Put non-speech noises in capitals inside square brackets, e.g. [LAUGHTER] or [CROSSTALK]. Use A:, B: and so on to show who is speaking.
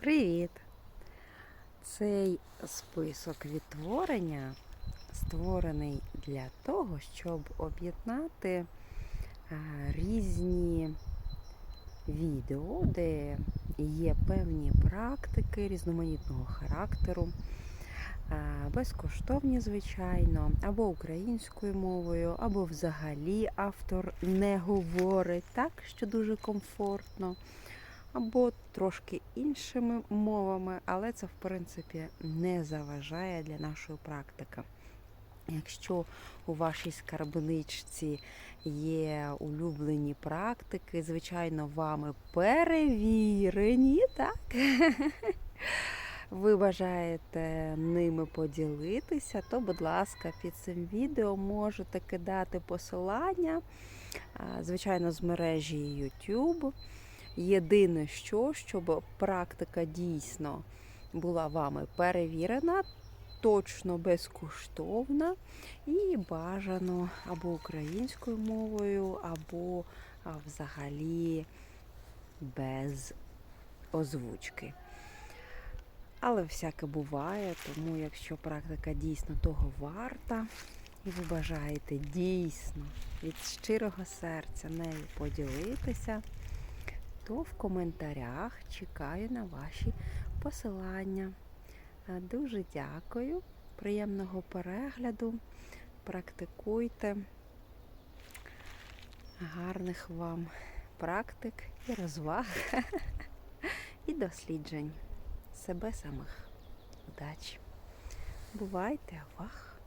A: Привіт! Цей список відтворення створений для того, щоб об'єднати е, різні відео, де є певні практики різноманітного характеру, е, безкоштовні, звичайно, або українською мовою, або взагалі автор не говорить так, що дуже комфортно або трошки іншими мовами, але це в принципі не заважає для нашої практики. Якщо у вашій скарбничці є улюблені практики, звичайно, вами перевірені, так? Ви бажаєте ними поділитися, то, будь ласка, під цим відео можете кидати посилання, звичайно, з мережі YouTube. Єдине що, щоб практика дійсно була вами перевірена, точно безкоштовна і бажано або українською мовою, або взагалі без озвучки. Але всяке буває, тому якщо практика дійсно того варта, і ви бажаєте дійсно від щирого серця нею поділитися, то в коментарях чекаю на ваші посилання. Е, Дуже дякую, приємного перегляду. Практикуйте. Гарних вам практик і розваг, [LAUGHS] і досліджень себе самих. Удачі! Бувайте, авах!